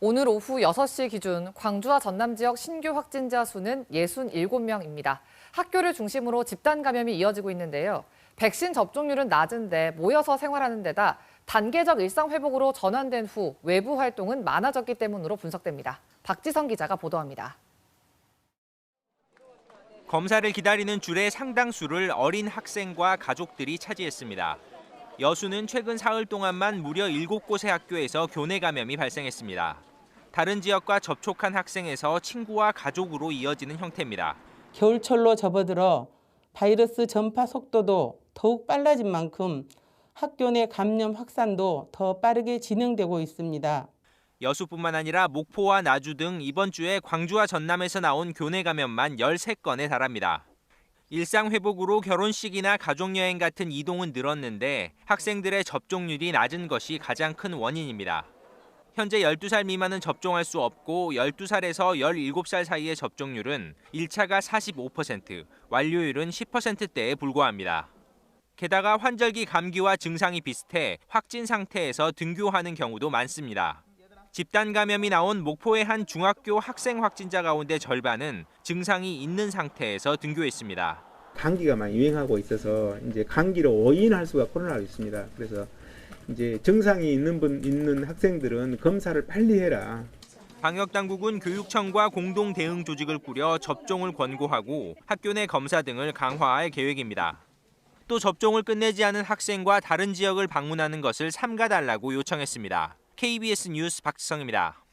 오늘 오후 6시 기준 광주와 전남 지역 신규 확진자 수는 67명입니다. 학교를 중심으로 집단 감염이 이어지고 있는데요. 백신 접종률은 낮은데 모여서 생활하는 데다 단계적 일상 회복으로 전환된 후 외부 활동은 많아졌기 때문으로 분석됩니다. 박지성 기자가 보도합니다. 검사를 기다리는 줄의 상당수를 어린 학생과 가족들이 차지했습니다. 여수는 최근 사흘 동안만 무려 7곳의 학교에서 교내 감염이 발생했습니다. 다른 지역과 접촉한 학생에서 친구와 가족으로 이어지는 형태입니다. 겨울철로 접어들어 바이러스 전파 속도도 더욱 빨라진 만큼 학교 내 감염 확산도 더 빠르게 진행되고 있습니다. 여수뿐만 아니라 목포와 나주 등 이번 주에 광주와 전남에서 나온 교내 감염만 13건에 달합니다. 일상 회복으로 결혼식이나 가족여행 같은 이동은 늘었는데 학생들의 접종률이 낮은 것이 가장 큰 원인입니다. 현재 12살 미만은 접종할 수 없고 12살에서 17살 사이의 접종률은 1차가 45%, 완료율은 10%대에 불과합니다. 게다가 환절기 감기와 증상이 비슷해 확진 상태에서 등교하는 경우도 많습니다. 집단 감염이 나온 목포의 한 중학교 학생 확진자 가운데 절반은 증상이 있는 상태에서 등교했습니다. 감기가 많이 유행하고 있어서 이제 감기로 오인할 수가 코로나가 있습니다. 그래서 이제 증상이 있는 분 있는 학생들은 검사를 빨리 해라. 방역 당국은 교육청과 공동 대응 조직을 꾸려 접종을 권고하고 학교 내 검사 등을 강화할 계획입니다. 또 접종을 끝내지 않은 학생과 다른 지역을 방문하는 것을 삼가달라고 요청했습니다. KBS 뉴스 박지성입니다.